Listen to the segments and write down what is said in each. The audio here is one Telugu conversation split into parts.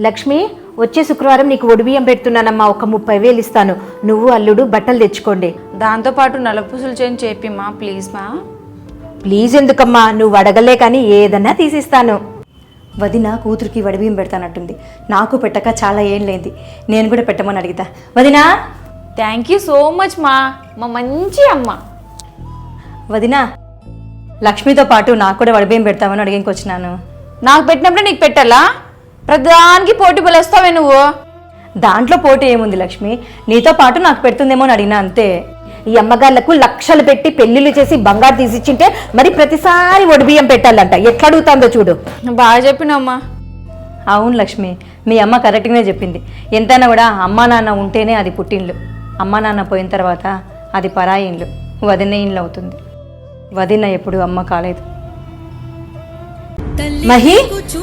లక్ష్మి వచ్చే శుక్రవారం నీకు ఒడిబియ్యం పెడుతున్నానమ్మా ఒక ముప్పై వేలు ఇస్తాను. నువ్వు అల్లుడు బట్టలు తెచ్చుకోండి. దాంతోపాటు నలపూసలు చేయని చెప్పిమ్మా ప్లీజ్ మా. ప్లీజ్ ఎందుకమ్మా నువ్వు అడగలే కానీ ఏదన్నా తీసిస్తాను. వదిన కూతురికి వడిబియ్యం పెడతానట్టుంది నాకు పెట్టక చాలా ఏండ్లైంది నేను కూడా పెట్టమని అడిగితా. వదినా? థ్యాంక్ యూ సో మచ్ మా. మా మంచి అమ్మ. వదినా లక్ష్మితో పాటు నాకు కూడా వడిబియ్యం పెడతామని అడిగింకి వచ్చినాను నాకు పెట్టినప్పుడే నీకు పెట్టాలా? ప్రతిదానికి పోటీ పిలుస్తావే నువ్వు? దాంట్లో పోటీ ఏముంది లక్ష్మి? నీతో పాటు నాకు పెడుతుందేమో అని అడిగినా అంతే. ఈ అమ్మగాళ్ళకు లక్షలు పెట్టి పెళ్ళిళ్ళు చేసి బంగారు తీసిచ్చింటే మరి ప్రతిసారి ఒడిబియ్యం పెట్టాలంట. ఎట్లా అడుగుతాందో చూడు. బాగా చెప్పినమ్మా అవును లక్ష్మి మీ అమ్మ కరెక్ట్గానే చెప్పింది. ఎంతైనా కూడా అమ్మా నాన్న ఉంటేనే అది పుట్టిండ్లు అమ్మా నాన్న పోయిన తర్వాత అది పరాయి ఇండ్లు వదిన ఇండ్లు అవుతుంది. వదిన ఎప్పుడు అమ్మ కాలేదు. మహి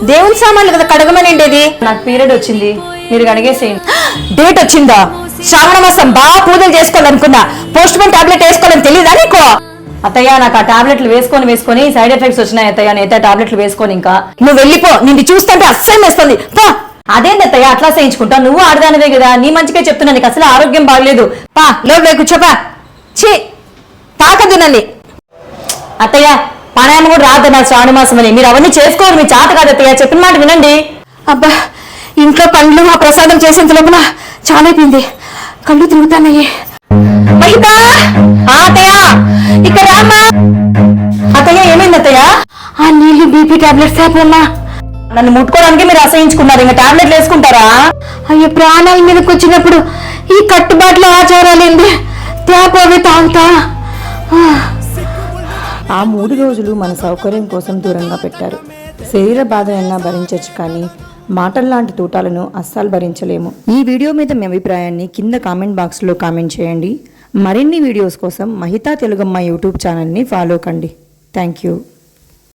దేవుని సామాన్లు కదా కడగమనిండేది నాకు పీరియడ్ వచ్చింది. మీరు అడిగేసేయండి డేట్ వచ్చిందా? శ్రావణ మాసం బాగా పూజలు చేసుకోవాలనుకున్నా. పోస్ట్ పోన్ టాబ్లెట్ వేసుకోవాలని తెలియదా నీకు? అత్తయ్య నాకు ఆ టాబ్లెట్లు వేసుకొని వేసుకొని సైడ్ ఎఫెక్ట్స్ వచ్చినాయి అత్తయ్య. నేత టాబ్లెట్లు వేసుకొని ఇంకా. నువ్వు వెళ్ళిపో. నిన్ను చూస్తుంటే అస్సలు వేస్తుంది. పో. అదేంటి అత్తయ్య? అట్లా చేయించుకుంటా నువ్వు ఆడదానివే కదా. నీ మంచిగా చెప్తున్నా. నీకు అసలు ఆరోగ్యం బాగలేదు. పా లోపల కూర్చోపా ఛీ. తాకదు నన్ను. అత్తయ్య ప్రాణాయామం కూడా రాదు నా శ్రావణ మాసం అని మీరు అవన్నీ చేసుకోరు మీ చేత కాదు అత్తయ్య. చెప్పిన మాట వినండి. అబ్బా ఇంట్లో పండ్లు ఆ ప్రసాదం చేసేంత లోపల చాలా అయిపోయింది. కళ్ళు తిరుగుతానయ్యి మహిత! ఆ, అత్తయ్య! ఇక్కడ రామ్మా! అత్తయ్య ఏమైంది అత్తయ్య? ఆ నీళ్ళు బీపీ టాబ్లెట్స్ అయిపోమ్మా నన్ను ముట్టుకోవడానికి మీరు అసహించుకున్నారు. ఇంకా టాబ్లెట్లు వేసుకుంటారా? అయ్యో ప్రాణాల మీదకి వచ్చినప్పుడు ఈ కట్టుబాట్ల ఆచారాలేంది. తేపోవి తాగుతా. ఆ మూడు రోజులు మన సౌకర్యం కోసం దూరంగా పెట్టారు. శరీర బాధనైనా భరించవచ్చు కానీ మాటల్లాంటి తూటాలను అస్సలు భరించలేము. ఈ వీడియో మీద మీ అభిప్రాయాన్ని కింద కామెంట్ బాక్స్లో కామెంట్ చేయండి. మరిన్ని వీడియోస్ కోసం మహితా తెలుగమ్మ యూట్యూబ్ ఛానల్ని ఫాలో కండి. Thank you.